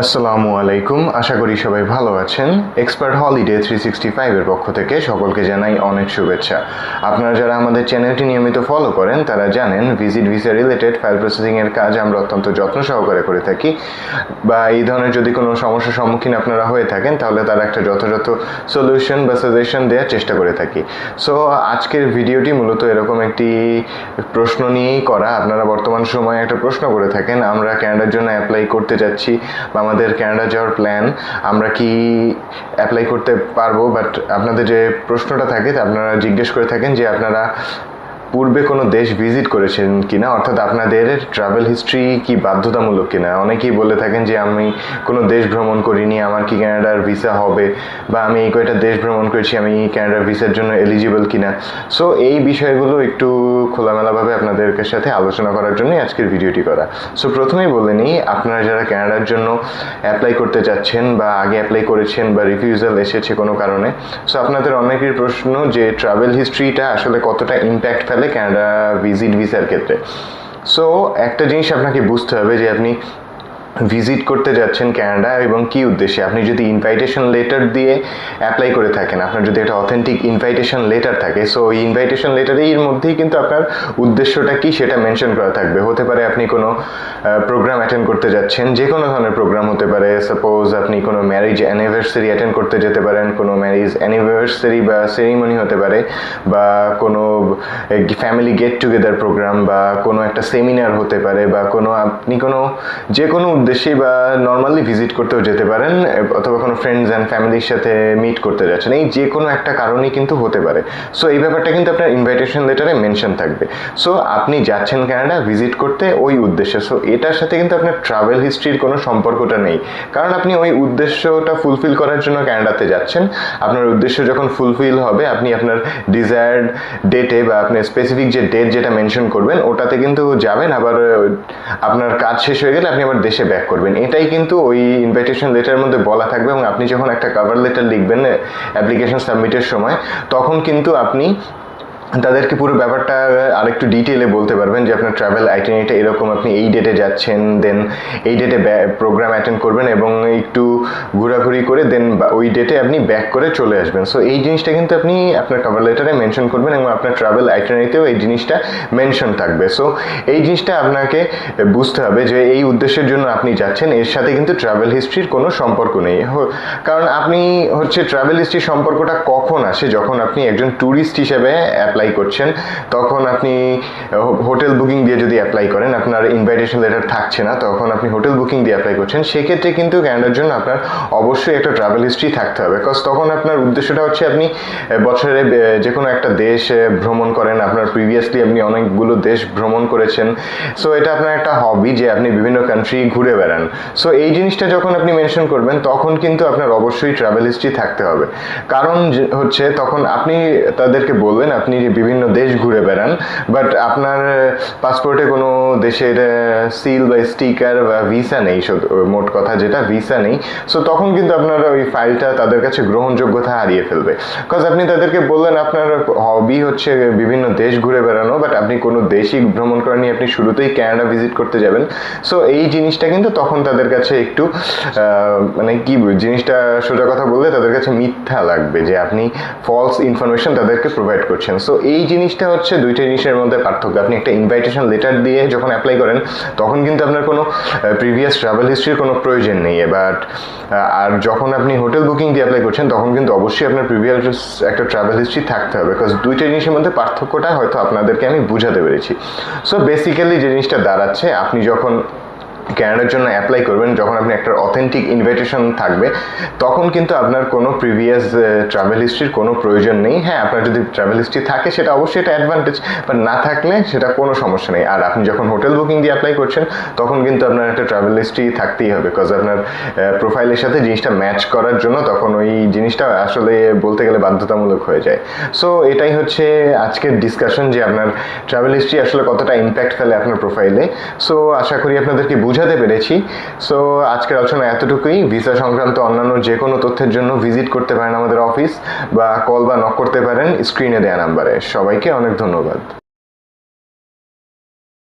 আসসালামু আলাইকুম। আশা করি সবাই ভালো আছেন। এক্সপার্ট হলিডে থ্রি সিক্সটি ফাইভের পক্ষ থেকে সকলকে জানাই অনেক শুভেচ্ছা। আপনারা যারা আমাদের চ্যানেলটি নিয়মিত ফলো করেন, তারা জানেন ভিজিট ভিসা রিলেটেড ফাইল প্রসেসিংয়ের কাজ আমরা অত্যন্ত যত্ন সহকারে করে থাকি। বা এই ধরনের যদি কোনো সমস্যার সম্মুখীন আপনারা হয়ে থাকেন, তাহলে তারা একটা যথাযথ সলিউশন বা সাজেশন দেওয়ার চেষ্টা করে থাকি। সো আজকের ভিডিওটি মূলত এরকম একটি প্রশ্ন নিয়েই করা। আপনারা বর্তমান সময়ে একটা প্রশ্ন করে থাকেন, আমরা ক্যানাডার জন্য অ্যাপ্লাই করতে যাচ্ছি বা আমাদের ক্যানাডা যাওয়ার প্ল্যান আমরা কি অ্যাপ্লাই করতে পারব? বাট আপনাদের যে প্রশ্নটা থাকে আপনারা জিজ্ঞেস করে থাকেন যে আপনারা পূর্বে কোনো দেশ ভিজিট করেছেন কিনা? অর্থাৎ আপনাদের ট্রাভেল হিস্ট্রি কি বাধ্যতামূলক কিনা? অনেকেই বলে থাকেন যে, আমি কোনো দেশ ভ্রমণ করিনি, আমার কি ক্যানাডার ভিসা হবে? বা আমি এই কয়টা দেশ ভ্রমণ করেছি, আমি ক্যানাডার ভিসার জন্য এলিজিবল কিনা? সো এই বিষয়গুলো একটু খোলামেলাভাবে আপনাদের সাথে আলোচনা করার জন্যই আজকের ভিডিওটি করা। সো প্রথমেই বলে নিই, আপনারা যারা ক্যানাডার জন্য অ্যাপ্লাই করতে চাচ্ছেন বা আগে অ্যাপ্লাই করেছেন বা রিফিউজাল এসেছে কোনো কারণে সো আপনাদের অনেকের প্রশ্ন যে ট্রাভেল হিস্ট্রিটা আসলে কতটা ইম্প্যাক্ট ফেলে? ক্যানাডা ভিজিট ভিসার ক্ষেত্রে। সো একটা জিনিস আপনাকে বুঝতে হবে যে আপনি ভিজিট করতে যাচ্ছেন ক্যানাডা এবং কি উদ্দেশ্যে? আপনি যদি ইনভাইটেশন লেটার দিয়ে অ্যাপ্লাই করে থাকেন, আপনার যদি একটা অথেন্টিক ইনভাইটেশন লেটার থাকে সো ওই ইনভাইটেশন লেটারের মধ্যেই কিন্তু আপনার উদ্দেশ্যটা কি সেটা মেনশন করা থাকবে। হতে পারে আপনি কোনো প্রোগ্রাম অ্যাটেন্ড করতে যাচ্ছেন যে কোনো ধরনের প্রোগ্রাম হতে পারে। সাপোজ আপনি কোনো ম্যারেজ অ্যানিভার্সারি অ্যাটেন্ড করতে যেতে পারেন, কোনো ম্যারেজ অ্যানিভার্সারি বা সেরিমনি হতে পারে, বা কোনো ফ্যামিলি গেট টুগেদার প্রোগ্রাম বা কোনো একটা সেমিনার হতে পারে, বা কোনো আপনি কোনো যে কোনো উদ্দেশ্যেই বা নর্মালি ভিজিট করতেও যেতে পারেন, অথবা কোনো ফ্রেন্ডস অ্যান্ড ফ্যামিলির সাথে মিট করতে যাচ্ছেন, এই যে কোনো একটা কারণেই কিন্তু হতে পারে। সো এই ব্যাপারটা কিন্তু আপনার ইনভাইটেশন লেটারে মেনশন থাকবে। সো আপনি যাচ্ছেন কানাডা ভিজিট করতে ওই উদ্দেশ্যে। সো এটার সাথে কিন্তু আপনার ট্রাভেল হিস্ট্রির কোনো সম্পর্কটা নেই। কারণ আপনি ওই উদ্দেশ্যটা ফুলফিল করার জন্য কানাডাতে যাচ্ছেন। আপনার উদ্দেশ্য যখন ফুলফিল হবে, আপনি আপনার ডিজায়ার্ড ডেটে বা আপনার স্পেসিফিক যে ডেট যেটা মেনশন করবেন, ওটাতে কিন্তু যাবেন। আবার, আপনার কাজ শেষ হয়ে গেলে আপনি আবার দেশে ব্যাক করবেন। এটাই কিন্তু ওই ইনভাইটেশন লেটারের মধ্যে বলা থাকবে এবং আপনি যখন একটা কাভার লেটার লিখবেন অ্যাপ্লিকেশন সাবমিটের সময়, তখন কিন্তু আপনি তাদেরকে পুরো ব্যাপারটা আরেকটু ডিটেলে বলতে পারবেন যে আপনার ট্রাভেল আইটেনিটা এরকম আপনি এই ডেটে যাচ্ছেন দেন এই ডেটে প্রোগ্রাম অ্যাটেন্ড করবেন এবং একটু ঘোরাঘুরি করে দেন ওই ডেটে আপনি ব্যাক করে চলে আসবেন। সো এই জিনিসটা কিন্তু আপনি আপনার কভার লেটারে মেনশন করবেন এবং আপনার ট্রাভেল আইটেনারিতেও এই জিনিসটা মেনশন থাকবে। সো এই জিনিসটা আপনাকে বুঝতে হবে যে এই উদ্দেশ্যের জন্য আপনি যাচ্ছেন, এর সাথে কিন্তু ট্রাভেল হিস্ট্রির কোনো সম্পর্ক নেই। কারণ আপনি হচ্ছে ট্রাভেল হিস্ট্রির সম্পর্কটা কখন আসে? যখন আপনি একজন ট্যুরিস্ট হিসেবে অ্যাপ্লাই অ্যাপ্লাই করছেন, তখন আপনি হোটেল বুকিং দিয়ে যদি অ্যাপ্লাই করেন, আপনার ইনভাইটেশন লেটার থাকছে না, তখন আপনি হোটেল বুকিং দিয়ে অ্যাপ্লাই করছেন, সেক্ষেত্রে কিন্তু ক্যানাডার জন্য আপনার অবশ্যই একটা ট্রাভেল হিস্ট্রি থাকতে হবে। বিকজ তখন আপনার উদ্দেশ্যটা হচ্ছে আপনি বছরে যে কোনো একটা দেশ ভ্রমণ করেন, আপনার প্রিভিয়াসলি আপনি অনেকগুলো দেশ ভ্রমণ করেছেন। সো এটা আপনার একটা হবি যে আপনি বিভিন্ন কান্ট্রি ঘুরে বেড়ান। সো এই জিনিসটা যখন আপনি মেনশন করবেন, তখন কিন্তু আপনার অবশ্যই ট্রাভেল হিস্ট্রি থাকতে হবে। কারণ হচ্ছে, তখন আপনি তাদেরকে বলবেন, আপনি বিভিন্ন দেশ ঘুরে বেড়ান বাট আপনার পাসপোর্টে কোনো দেশের সিল বা স্টিকার বা ভিসা নেই মোট কথা যেটা ভিসা নেই। সো তখন কিন্তু আপনার ওই ফাইলটা তাদের কাছে গ্রহণযোগ্যতা হারিয়ে ফেলবে। বিকজ আপনি তাদেরকে বললেন আপনার হবি হচ্ছে বিভিন্ন দেশ ঘুরে বেড়ানো বাট আপনি কোনো দেশই ভ্রমণ করেননি, আপনি শুরুতেই ক্যানাডা ভিজিট করতে যাবেন। সো এই জিনিসটা কিন্তু তখন তাদের কাছে একটু মানে কি জিনিসটা সোজা কথা বললে তাদের কাছে মিথ্যা লাগবে যে আপনি ফলস ইনফরমেশন তাদেরকে প্রোভাইড করছেন। সো এই জিনিসটা হচ্ছে দুইটা জিনিসের মধ্যে পার্থক্য। আপনি একটা ইনভাইটেশন লেটার দিয়ে যখন অ্যাপ্লাই করেন, তখন কিন্তু আপনার কোনো প্রিভিয়াস ট্রাভেল হিস্ট্রির কোনো প্রয়োজন নেই। বাট আর যখন আপনি হোটেল বুকিং দিয়ে অ্যাপ্লাই করছেন, তখন কিন্তু অবশ্যই আপনার প্রিভিয়াস একটা ট্রাভেল হিস্ট্রি থাকতে হবে। বিকজ দুইটা জিনিসের মধ্যে পার্থক্যটা হয়তো আপনাদেরকে আমি বুঝাতে পেরেছি। সো বেসিক্যালি যে জিনিসটা দাঁড়াচ্ছে, আপনি যখন ক্যানাডার জন্য অ্যাপ্লাই করবেন, যখন আপনি একটা অথেন্টিক ইনভাইটেশন থাকবে, তখন কিন্তু আপনার কোনো প্রিভিয়াস ট্রাভেল হিস্ট্রির কোনো প্রয়োজন নেই। হ্যাঁ আপনার যদি ট্রাভেল হিস্ট্রি থাকে, সেটা অবশ্যই এটা অ্যাডভান্টেজ বাট না থাকলে সেটা কোনো সমস্যা নেই। আর আপনি যখন হোটেল বুকিং দিয়ে অ্যাপ্লাই করছেন, তখন কিন্তু আপনার একটা ট্রাভেল হিস্ট্রি থাকতেই হবে বিকজ আপনার প্রোফাইলের সাথে জিনিসটা ম্যাচ করার জন্য তখন ওই জিনিসটা আসলে বলতে গেলে বাধ্যতামূলক হয়ে যায়। সো এটাই হচ্ছে আজকের ডিসকাশন যে আপনার ট্রাভেল হিস্ট্রি আসলে কতটা ইম্প্যাক্ট ফেলে আপনার প্রোফাইলে সো আশা করি আপনাদেরকে বুঝাতে পেরেছি। সো আজকের আলোচনা এতটুকুই। ভিসা সংক্রান্ত অন্যান্য যে কোনো তথ্যের জন্য ভিজিট করতে পারেন আমাদের অফিস বা কল বা নক করতে পারেন স্ক্রিনে দেওয়া নাম্বারে সবাইকে অনেক ধন্যবাদ।